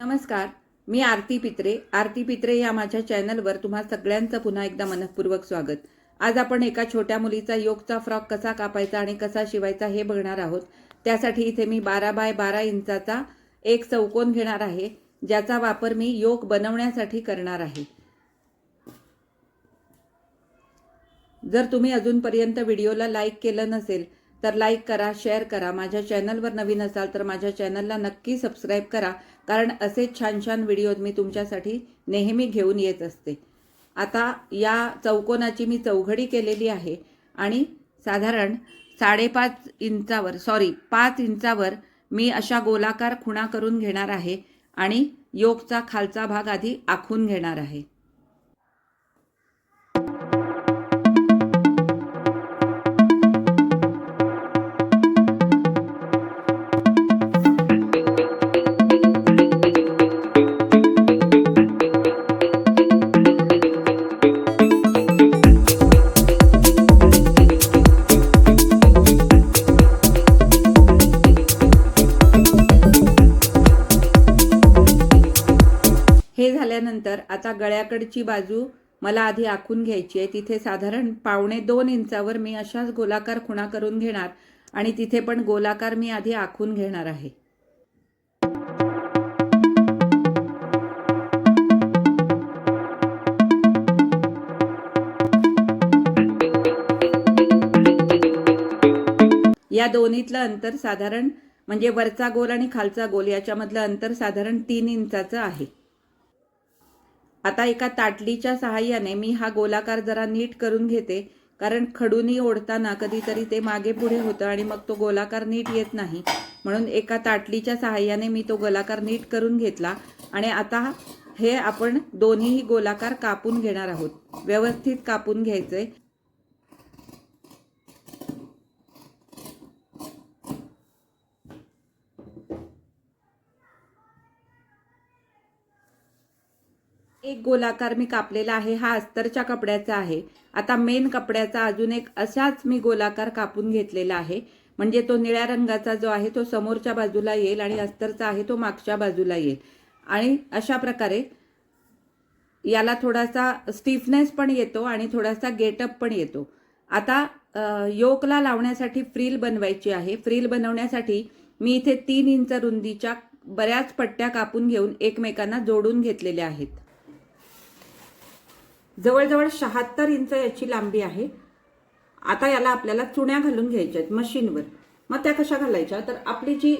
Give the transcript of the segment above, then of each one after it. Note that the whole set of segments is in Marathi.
नमस्कार मी आरती पित्रे. आरती पित्रे या माझ्या चॅनलवर तुम्हा सगळ्यांचं पुन्हा एकदा मनपूर्वक स्वागत. आज आपण एका छोट्या मुलीचा योगचा फ्रॉक कसा कापायचा आणि कसा शिवायचा हे बघणार आहोत. त्यासाठी इथे मी बारा बाय बारा इंचाचा एक चौकोन घेणार आहे ज्याचा वापर मी योग बनवण्यासाठी करणार आहे. जर तुम्ही अजूनपर्यंत व्हिडिओला लाईक केलं नसेल तर लाईक करा शेअर करा. माझ्या चॅनलवर नवीन असाल तर माझ्या चॅनलला नक्की सबस्क्राईब करा. कारण असे छान छान व्हिडिओ मी तुमच्यासाठी नेहमी घेऊन येत असते. आता या चौकोनाची मी चौघडी केलेली आहे आणि साधारण साडेपाच इंचावर सॉरी पाच इंचावर मी अशा गोलाकार खुणा करून घेणार आहे आणि योगचा खालचा भाग आधी आखून घेणार आहे. आता गळ्याकडची बाजू मला आधी आखून घ्यायची आहे. तिथे साधारण पावणे दोन इंचावर मी अशाच गोलाकार खुणा करून घेणार आणि तिथे पण गोलाकार मी आधी आखून घेणार आहे. या दोन्हीतलं अंतर साधारण म्हणजे वरचा गोल आणि खालचा गोल याच्यामधलं अंतर साधारण तीन इंचाचं आहे. आता एका ताटलीच्या सहाय्याने मी हा गोलाकार जरा नीट करून घेते कारण खडूनी ओढताना कधीतरी ते मागे पुढे होतं आणि मग तो गोलाकार नीट येत नाही. म्हणून एका ताटलीच्या सहाय्याने मी तो गोलाकार नीट करून घेतला आणि आता हे आपण दोन्हीही गोलाकार कापून घेणार आहोत. व्यवस्थित कापून घ्यायचंय. गोलाकार मी कापलेला आहे हा अस्तरच्या कपड्याचा आहे. आता मेन कपड्याचा अजून एक असाच मी गोलाकार कापून घेतलेला आहे. म्हणजे तो निळ्या रंगाचा जो आहे तो समोरच्या बाजूला येईल आणि अस्तरचा आहे तो मागच्या बाजूला येईल. आणि अशा प्रकारे याला थोडासा स्टिफनेस पण येतो आणि थोडासा गेटअप पण येतो. आता योकला लावण्यासाठी फ्रील बनवायची आहे. फ्रील बनवण्यासाठी मी इथे तीन इंच रुंदीच्या बऱ्याच पट्ट्या कापून घेऊन एकमेकांना जोडून घेतलेल्या आहेत. जवळजवळ शहात्तर इंच याची लांबी आहे. आता याला आपल्याला चुण्या घालून घ्यायच्या आहेत मशीनवर. मग त्या कशा घालायच्या? तर आपली जी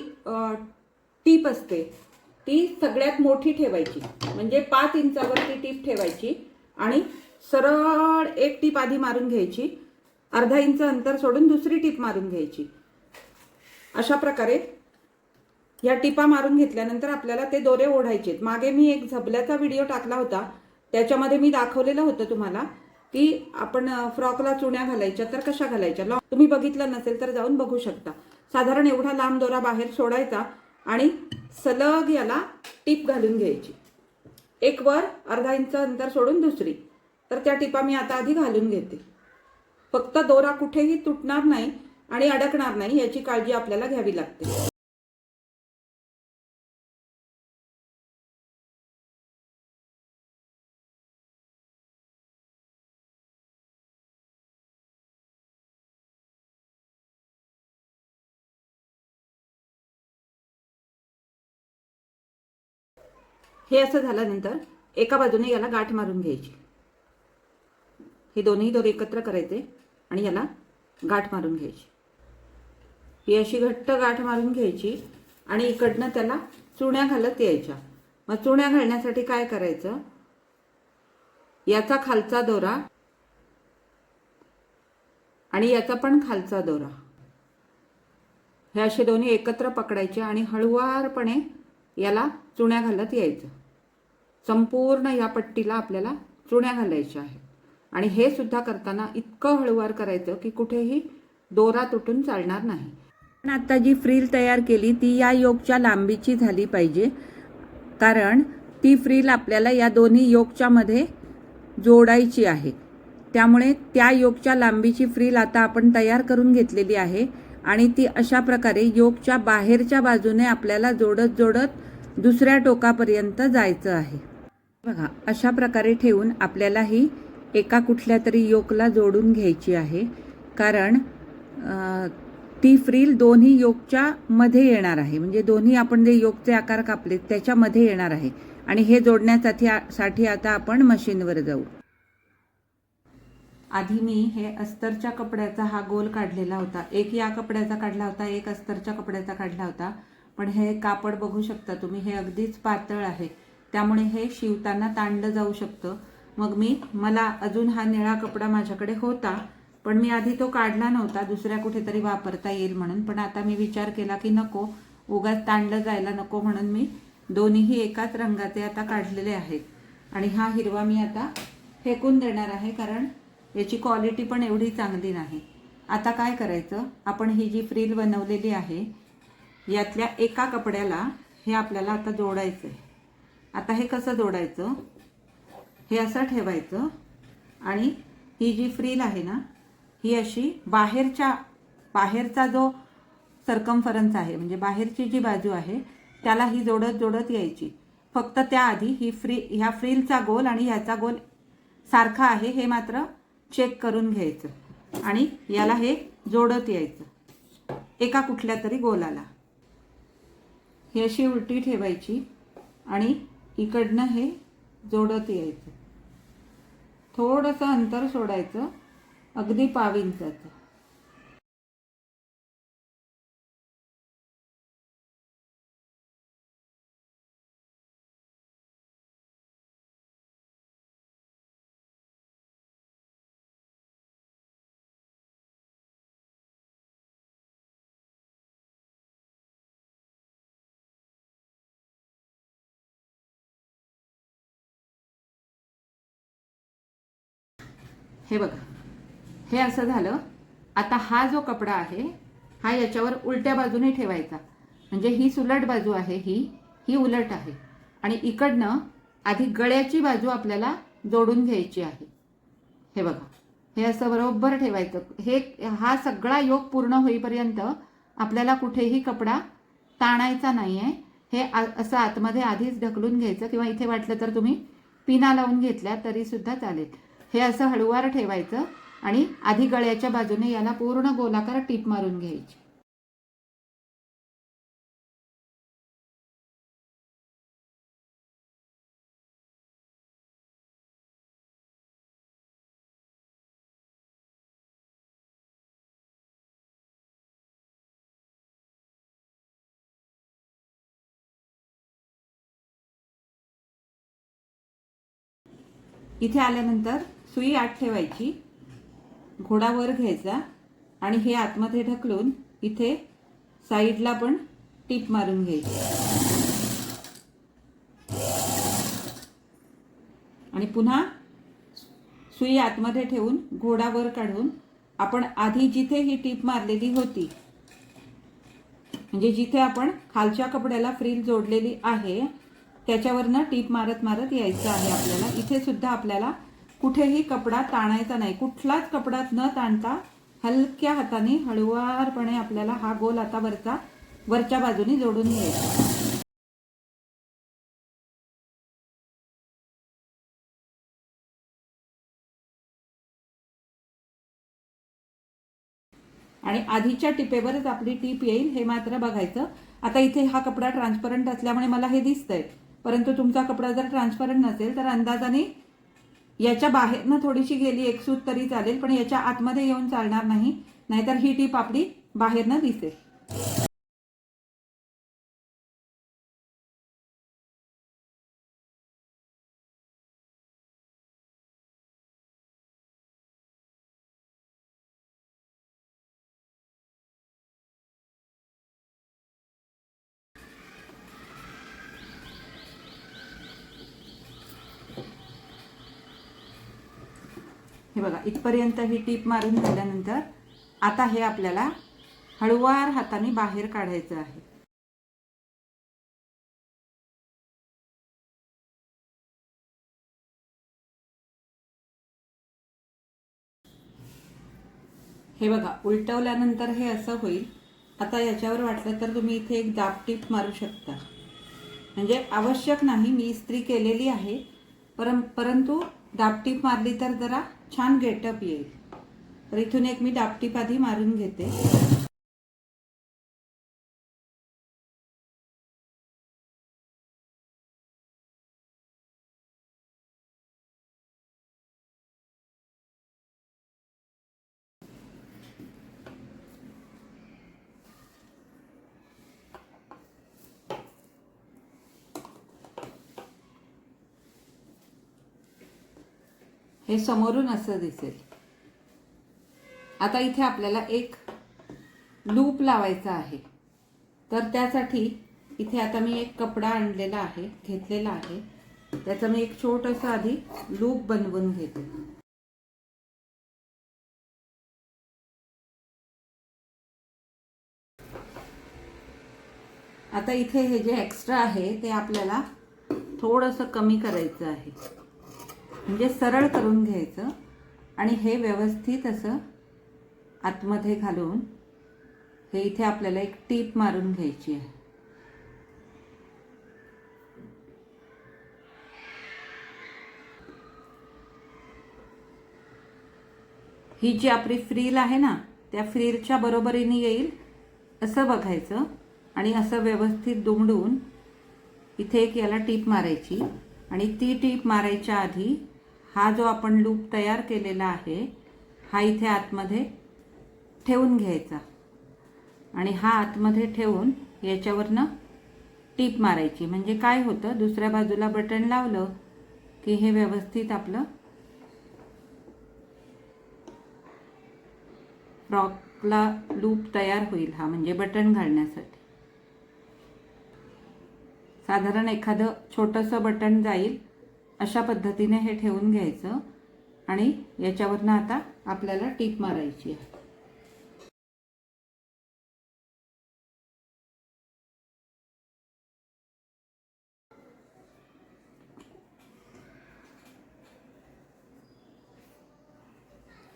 टीप असते ती सगळ्यात मोठी ठेवायची. म्हणजे पाच इंचावर ती टीप ठेवायची आणि सरळ एक टीप आधी मारून घ्यायची. अर्धा इंच अंतर सोडून दुसरी टीप मारून घ्यायची. अशा प्रकारे या टिपा मारून घेतल्यानंतर आपल्याला ते दोरे ओढायचे आहेत. मागे मी एक झबल्याचा व्हिडिओ टाकला होता. त्याच्यामध्ये मी दाखवलेलं होतं तुम्हाला की आपण फ्रॉकला चुण्या घालायच्या तर कशा घालायच्या? लॉ- तुम्ही बघितलं नसेल तर जाऊन बघू शकता. साधारण एवढा लांब दोरा बाहेर सोडायचा आणि सलग याला टीप घालून घ्यायची. एक वर अर्धा इंच अंतर सोडून दुसरी. तर त्या टिपा मी आता आधी घालून घेते. फक्त दोरा कुठेही तुटणार नाही आणि अडकणार नाही याची काळजी आपल्याला घ्यावी लागते. हे असं झाल्यानंतर एका बाजूने याला गाठ मारून घ्यायची. हे दोन्ही दोर एकत्र करायचे आणि याला गाठ मारून घ्यायची. ही अशी घट्ट गाठ मारून घ्यायची आणि इकडनं त्याला चुण्या घालत यायच्या. मग चुण्या घालण्यासाठी काय करायचं? याचा खालचा दोरा आणि याचा पण खालचा दोरा. हे असे दोन्ही एकत्र पकडायचे आणि हळुवारपणे याला चुण्या घालत यायचं. संपूर्ण या पट्टीला आपल्याला चुण्या घालायच्या आहेत. आणि हे सुद्धा करताना इतकं हळुवार करायचं की कुठेही दोरा तुटून चालणार नाही. पण आता जी फ्रील तयार केली ती या योगच्या लांबीची झाली पाहिजे. कारण ती फ्रील आपल्याला या दोन्ही योगच्या मध्ये जोडायची आहे. त्यामुळे त्या योगच्या लांबीची फ्रील आता आपण तयार करून घेतलेली आहे. आणि ती अशा प्रकारे योगच्या बाहेरच्या बाजूने आपल्याला जोडत जोडत दुसऱ्या टोकापर्यंत जायचं आहे. बघा अशा प्रकारे ठेवून आपल्याला ही एका कुठल्या तरी योगला जोडून घ्यायची आहे. कारण ती फ्रील दोन्ही योगच्या मध्ये येणार आहे. म्हणजे दोन्ही आपण जे योगचे आकार कापले त्याच्यामध्ये येणार आहे. आणि हे जोडण्यासाठी साठी आता आपण मशीनवर जाऊ. आधी मी हे अस्तरच्या कपड्याचा हा गोल काढलेला होता. एक या कपड्याचा काढला होता एक अस्तरच्या कपड्याचा काढला होता. पण हे कापड बघू शकता तुम्ही हे अगदीच पातळ आहे. त्यामुळे हे शिवताना ताणलं जाऊ शकतं. मग मी मला अजून हा निळा कपडा माझ्याकडे होता पण मी आधी तो काढला नव्हता दुसऱ्या कुठेतरी वापरता येईल म्हणून. पण आता मी विचार केला की नको उगाच ताणलं जायला नको म्हणून मी दोन्हीही एकाच रंगाचे आता काढलेले आहेत. आणि हा हिरवा मी आता फेकून देणार आहे कारण याची क्वालिटी पण एवढी चांगली नाही. आता काय करायचं? आपण ही जी फ्रील बनवलेली आहे यातल्या एका कपड्याला हे आपल्याला आता जोडायचं आहे आता हे कसं जोडायचं? हे असं ठेवायचं आणि ही जी फ्रील आहे ना ही अशी बाहेरच्या बाहेरचा जो सरकमफरन्स आहे म्हणजे बाहेरची जी बाजू आहे त्याला ही जोडत जोडत यायची. फक्त त्याआधी ही फ्री ह्या फ्रीलचा गोल आणि ह्याचा गोल सारखा आहे हे मात्र चेक करून घ्यायचं. आणि याला हे जोडत यायचं. एका कुठल्या तरी गोलाला. ही अशी उलटी ठेवायची आणि इकडनं हे जोडत यायचं. थोडंसं अंतर सोडायचं. अगदी पाव इंचाचं हे बघा. हे असं झालं. आता हा जो कपडा आहे हा याच्यावर उलट्या बाजूने ठेवायचा. म्हणजे ही सुलट बाजू आहे ही ही उलट आहे. आणि इकडनं आधी गळ्याची बाजू आपल्याला जोडून घ्यायची आहे. हे बघा. हे असं बरोबर ठेवायचं. हे हा सगळा योग पूर्ण होईपर्यंत आपल्याला कुठेही कपडा ताणायचा नाही आहे हे आ- असं आतमध्ये आधीच ढकलून घ्यायचं किंवा इथे वाटलं तर तुम्ही पिना लावून घेतल्या तरीसुद्धा चालेल. हे असं हळूवार ठेवायचं आणि आधी गळ्याच्या बाजूने याला पूर्ण गोलाकार टीप मारून घ्यायची. इथे आल्यानंतर सुई आत ठेवायची. घोडा वर घ्यायचा आणि हे आतमध्ये ढकलून इथे साईडला पण टीप मारून घ्यायची. आणि पुन्हा सुई आतमध्ये ठेवून घोडा वर काढून आपण आधी जिथे ही टीप मारलेली होती म्हणजे जिथे आपण खालच्या कपड्याला फ्रील जोडलेली आहे त्याच्यावरनं टीप मारत मारत यायचं आहे आपल्याला. इथे सुद्धा आपल्याला कुठेही कपडा ताणायचा नाही. कुठलाच कपडा न ताणता हलक्या हाताने हळुवारपणे आपल्याला हा गोल आता वरचा वरच्या बाजूने जोडून घ्यायचा. आणि आधीच्या टिपेवरच आपली टीप येईल हे मात्र बघायचं. आता इथे हा कपडा ट्रान्सपरंट असल्यामुळे मला हे दिसतंय. परंतु तुमचा कपडा जर ट्रान्सपरंट नसेल तर अंदाजाने याच्या बाहेरनं थोडीशी गेली एक सूत तरी चालेल पण याच्या आतमध्ये येऊन चालणार नाही नाहीतर ही टीप आपली बाहेरनं दिसेल. हे बघा इथपर्यंत ही टीप मारून झाल्यानंतर आता हे आपल्याला हळुवार हाताने बाहेर काढायचं आहे. हे बघा उलटवल्यानंतर हे असं होईल. आता याच्यावर वाटलं तर तुम्ही इथे एक दाब टीप मारू शकता. म्हणजे आवश्यक नाही मी इस्त्री केलेली आहे परं परंतु दाबटीप मारली तर जरा छान गेटअप येईल. तर इथून एक मी दापटीपाधी मारून घेते. हे समोरून असं दिसेल. आता इथे आपल्याला एक लूप लावायचा आहे. तर त्यासाठी इथे आता मी एक कपडा आणलेला आहे घेतलेला आहे. त्याचं मी एक छोटंसं आधी लूप बनवून घेते. आता इथे हे जे एक्स्ट्रा आहे ते आपल्याला थोडंसं कमी करायचं आहे. म्हणजे सरळ करून घ्यायचं आणि हे व्यवस्थित असं आतमध्ये घालून हे इथे आपल्याला एक टीप मारून घ्यायची आहे. ही जी आपली फ्रील आहे ना त्या फ्रीलच्या बरोबरीने येईल असं बघायचं आणि असं व्यवस्थित दुमडून इथे एक याला टीप मारायची आणि ती टीप मारायच्या आधी हा जो आपण लूप तयार केलेला आहे हा इथे आतमध्ये ठेवून घ्यायचा. आणि हा आतमध्ये ठेवून याच्यावरनं टीप मारायची. म्हणजे काय होतं दुसऱ्या बाजूला बटन लावलं की हे व्यवस्थित आपलं फ्रॉकला लूप तयार होईल हा म्हणजे बटन घालण्यासाठी. साधारण एखादं छोटंसं बटन जाईल. अशा पद्धतीने हे ठेवून घ्यायचं आणि याच्यावरनं आता आपल्याला टीप मारायची आहे.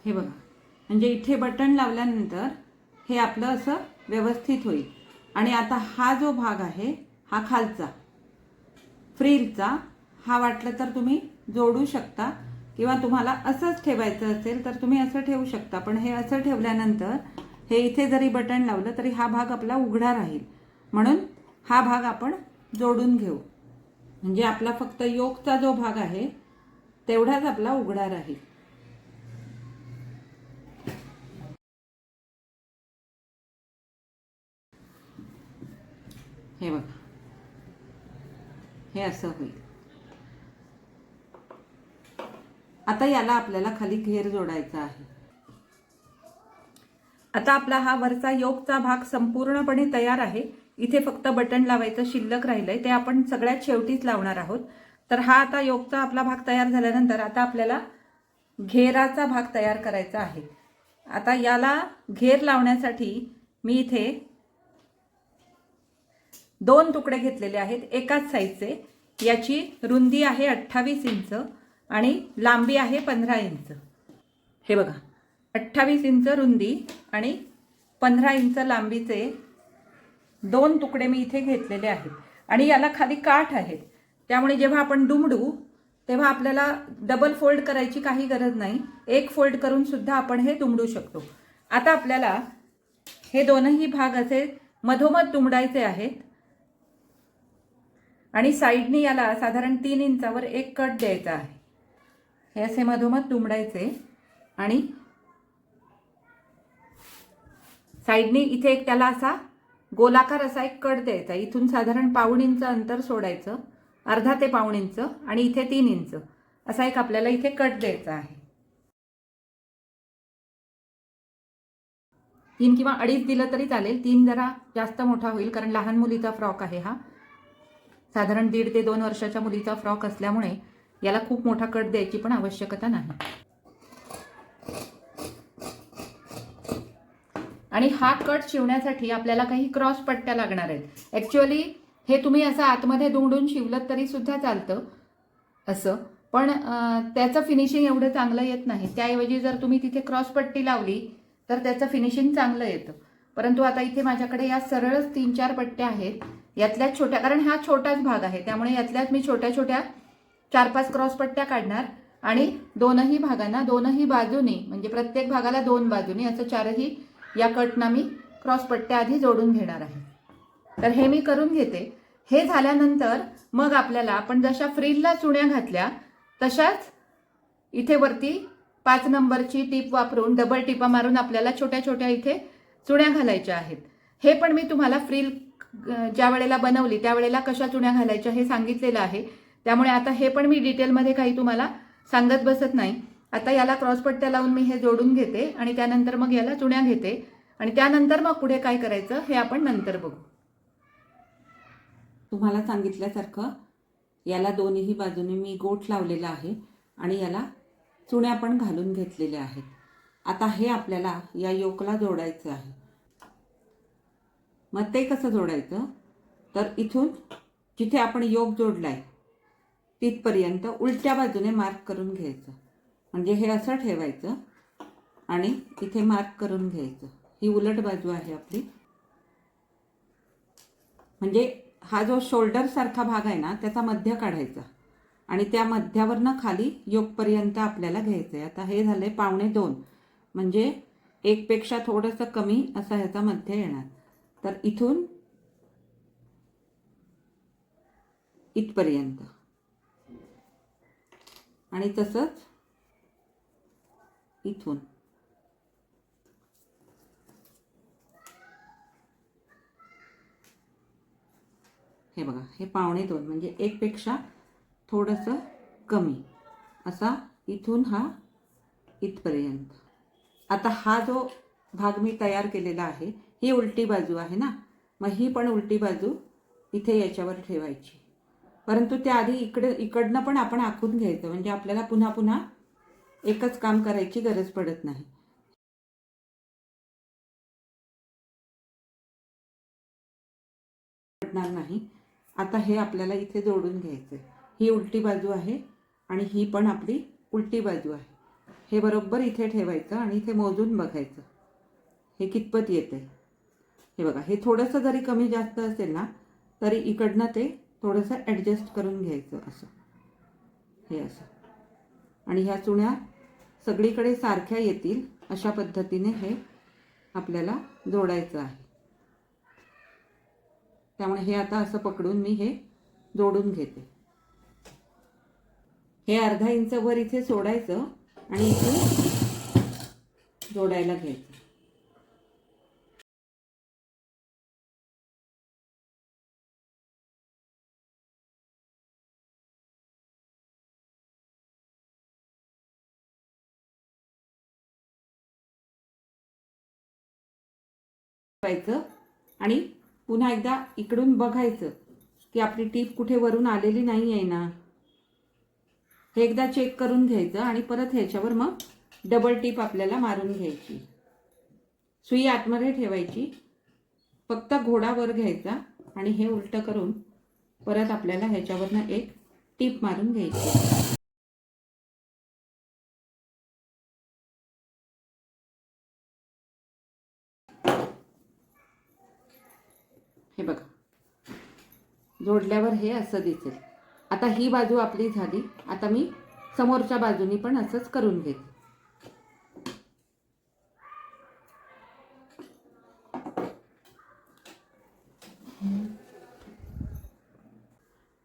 हे बघा. म्हणजे इथे बटन लावल्यानंतर हे आपलं असं व्यवस्थित होईल. आणि आता हा जो भाग आहे हा खालचा फ्रीलचा हा वाटलं तर तुम्ही जोडू शकता. किंवा तुम्हाला असंच ठेवायचं असेल तर तुम्ही असं ठेवू शकता. पण हे असं ठेवल्यानंतर हे इथे जरी बटन लावलं तरी हा भाग आपला उघडा राहील. म्हणून हा भाग आपण जोडून घेऊ. म्हणजे आपला फक्त योगचा जो भाग आहे तेवढाच आपला उघडा राहील. हे बघा. हे असं होईल. आता याला आपल्याला खाली घेर जोडायचा आहे. आता आपला हा वरचा योगचा भाग संपूर्णपणे तयार आहे. इथे फक्त बटन लावायचं शिल्लक राहिलंय. ते आपण सगळ्यात शेवटीच लावणार आहोत. तर हा आता योगचा आपला भाग तयार झाल्यानंतर आता आपल्याला घेराचा भाग तयार करायचा आहे. आता याला घेर लावण्यासाठी मी इथे दोन तुकडे घेतलेले आहेत. एकाच साईजचे याची रुंदी आहे अठ्ठावीस इंच. आणि लांबी आहे पंधरा इंच. हे बघा अठ्ठावीस इंच रुंदी आणि पंधरा इंच लांबीचे दोन तुकडे मी इथे घेतलेले आहेत. आणि याला खाली काठ आहेत. त्यामुळे जेव्हा आपण दुमडू तेव्हा आपल्याला डबल फोल्ड करायची काही गरज नाही. एक फोल्ड करून सुद्धा आपण हे दुमडू शकतो. आता आपल्याला हे दोनही भाग असे मधोमध दुमडायचे आहेत. आणि साईडनी याला साधारण तीन इंचावर एक कट द्यायचा आहे. हे असे मधोमध दुमडायचे आणि साईडने इथे एक त्याला असा गोलाकार असा एक कट द्यायचा. इथून साधारण पाऊण इंच अंतर सोडायचं. अर्धा ते पाऊण इंच आणि इथे तीन इंच. असा एक आपल्याला इथे कट द्यायचा आहे. तीन किंवा अडीच दिलं तरी चालेल. तीन जरा जास्त मोठा होईल कारण लहान मुलीचा फ्रॉक आहे हा. साधारण दीड ते दोन वर्षाच्या मुलीचा फ्रॉक असल्यामुळे याला खूप मोठा कट द्यायची पण आवश्यकता नाही. आणि हा कट शिवण्यासाठी आपल्याला काही क्रॉस पट्ट्या लागणार आहेत. ॲक्च्युअली हे तुम्ही असं आतमध्ये दुमडून शिवलं तरी सुद्धा चालतं असं. पण त्याचं फिनिशिंग एवढं चांगलं येत नाही. त्याऐवजी जर तुम्ही तिथे क्रॉस पट्टी लावली तर त्याचं फिनिशिंग चांगलं येतं. परंतु आता इथे माझ्याकडे या सरळच तीन चार पट्ट्या आहेत. यातल्याच छोट्या कारण हा छोटाच भाग आहे. त्यामुळे यातल्याच मी छोट्या छोट्या चार पाच क्रॉस पट्ट्या काढणार आणि दोनही भागांना दोनही बाजूनी म्हणजे प्रत्येक भागाला दोन बाजूनी असं चारही या कटना मी क्रॉस पट्ट्या आधी जोडून घेणार आहे. तर हे मी करून घेते. हे झाल्यानंतर मग आपल्याला आपण जशा फ्रीलला चुण्या घातल्या तशाच इथे वरती पाच नंबरची टीप वापरून डबल टिपा मारून आपल्याला छोट्या छोट्या इथे चुण्या घालायच्या आहेत. हे पण मी तुम्हाला फ्रील ज्या वेळेला बनवली त्यावेळेला कशा चुण्या घालायच्या हे सांगितलेलं आहे. त्यामुळे आता हे पण मी डिटेलमध्ये काही तुम्हाला सांगत बसत नाही. आता याला क्रॉसपट्ट्या लावून मी हे जोडून घेते आणि त्यानंतर मग याला चुण्या घेते. आणि त्यानंतर मग पुढे काय करायचं हे आपण नंतर बघू. तुम्हाला सांगितल्यासारखं याला दोन्ही बाजूने मी गोठ लावलेला आहे आणि याला चुण्या पण घालून घेतलेल्या आहेत. आता हे आपल्याला या योकला जोडायचं आहे. मग ते कसं जोडायचं? तर इथून जिथे आपण योग जोडलाय तिथपर्यंत उलट्या बाजूने मार्क करून घ्यायचं. म्हणजे हे असं ठेवायचं आणि इथे मार्क करून घ्यायचं. ही उलट बाजू आहे आपली. म्हणजे हा जो शोल्डरसारखा भाग आहे ना त्याचा मध्य काढायचा. आणि त्या मध्यावरनं खाली योगपर्यंत आपल्याला घ्यायचं आहे आता हे झालंय पावणे दोन. म्हणजे एकपेक्षा थोडंसं कमी असा ह्याचा मध्य येणार. तर इथून इथपर्यंत. आणि तसंच इथून. हे बघा हे पावणे दोन म्हणजे एकपेक्षा थोडंसं कमी. असा इथून हा इथपर्यंत. आता हा जो भाग मी तयार केलेला आहे ही उलटी बाजू आहे ना? मग ही पण उलटी बाजू इथे याच्यावर ठेवायची. परंतु त्याआधी इकडे इकडनं पण आपण आखून घ्यायचं. म्हणजे आपल्याला पुन्हा पुन्हा एकच काम करायची गरज पडत नाही. पडणार नाही. आता हे आपल्याला इथे जोडून घ्यायचं आहे ही उलटी बाजू आहे आणि ही पण आपली उलटी बाजू आहे. हे बरोबर इथे ठेवायचं आणि इथे मोजून बघायचं. हे कितपत येते हे बघा हे थोडंसं जरी कमी जास्त असेल ना तरी इकडनं ते थोडंसं ॲडजस्ट करून घ्यायचं असं. हे असं. आणि ह्या चुण्या सगळीकडे सारख्या येतील अशा पद्धतीने हे आपल्याला जोडायचं आहे. त्यामुळे हे आता असं पकडून मी हे जोडून घेते. हे अर्धा इंच वर इथे सोडायचं आणि इथे जोडायला घ्यायचं. ठेवायचं आणि पुन्हा एकदा इकडून बघायचं की आपली टीप कुठे वरून आलेली नाही आहे ना. हे एकदा चेक करून घ्यायचं आणि परत ह्याच्यावर मग डबल टीप आपल्याला मारून घ्यायची. सुई आतमध्ये ठेवायची. फक्त घोडावर घ्यायचा आणि हे उलटं करून परत आपल्याला ह्याच्यावरनं एक टीप मारून घ्यायची हे बघा जोडल्यावर हे असं दिसेल. आता ही बाजू आपली झाली. आता मी समोरच्या बाजूनी पण असंच करून घेते.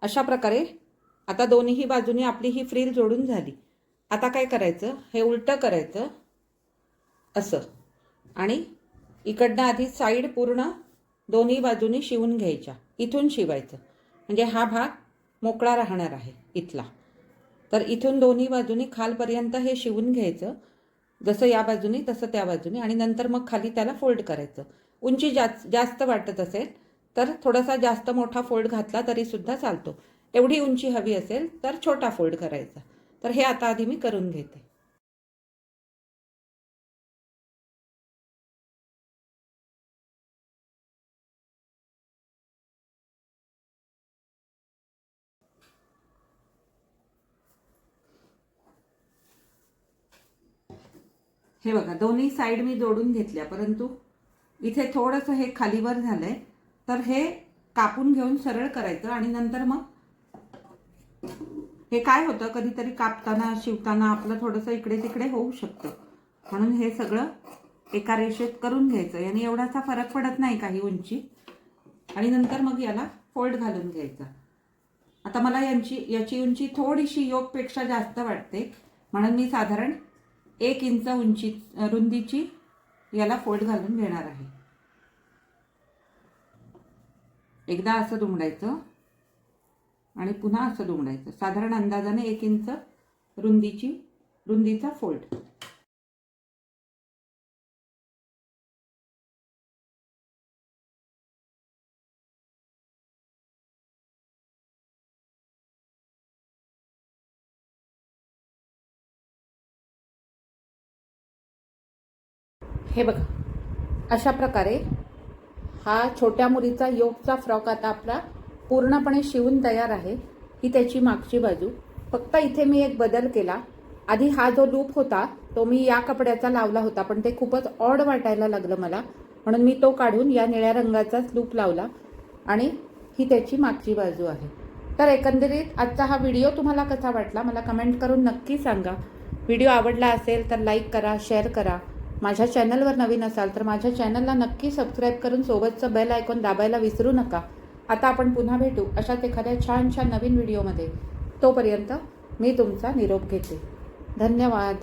अशा प्रकारे आता दोन्हीही बाजूनी आपली ही फ्रील जोडून झाली. आता काय करायचं? हे उलटं करायचं असं. आणि इकडनं आधी साईड पूर्ण दोन्ही बाजूनी शिवून घ्यायच्या. इथून शिवायचं. म्हणजे हा भाग मोकळा राहणार आहे इथला. तर इथून दोन्ही बाजूनी खालपर्यंत हे शिवून घ्यायचं. जसं या बाजूनी तसं त्या बाजूनी. आणि नंतर मग खाली त्याला फोल्ड करायचं. उंची जास्त जास्त वाटत असेल तर थोडासा जास्त मोठा फोल्ड घातला तरीसुद्धा चालतो. एवढी उंची हवी असेल तर छोटा फोल्ड करायचा. तर हे आता आधी मी करून घेते. हे बघा दोन्ही साईड मी जोडून घेतल्या परंतु इथे थोडंसं हे खालीवर झालंय. तर हे कापून घेऊन सरळ करायचं आणि नंतर मग हे काय होतं कधीतरी कापताना शिवताना आपलं थोडंसं इकडे तिकडे होऊ शकतं. म्हणून हे सगळं एका रेषेत करून घ्यायचं. याने एवढासा फरक पडत नाही काही उंची. आणि नंतर मग याला फोल्ड घालून घ्यायचा. आता मला यांची याची उंची थोडीशी योगपेक्षा जास्त वाटते. म्हणून मी साधारण एक इंच उंची रुंदीची याला फोल्ड घालून घेणार आहे. एकदा असं दुमडायचं आणि पुन्हा असं दुमडायचं. साधारण अंदाजाने एक इंच रुंदीची रुंदीचा फोल्ड. हे बघा. अशा प्रकारे हा छोट्या मुलीचा योगचा फ्रॉक आता आपला पूर्णपणे शिवून तयार आहे. ही त्याची मागची बाजू. फक्त इथे मी एक बदल केला. आधी हा जो लूप होता तो मी या कपड्याचा लावला होता पण ते खूपच ऑड वाटायला लागलं मला. म्हणून मी तो काढून या निळ्या रंगाचाच लूप लावला आणि ही त्याची मागची बाजू आहे. तर एकंदरीत आजचा हा व्हिडिओ तुम्हाला कसा वाटला? मला कमेंट करून नक्की सांगा. व्हिडिओ आवडला असेल तर लाईक करा शेअर करा. माझ्या चॅनलवर नवीन असाल तर माझ्या चॅनलला नक्की सबस्क्राईब करून सोबतचं बेल आयकॉन दाबायला विसरू नका. आता आपण पुन्हा भेटू अशाच एखाद्या छान छान नवीन व्हिडिओमध्ये. तोपर्यंत मी तुमचा निरोप घेते. धन्यवाद.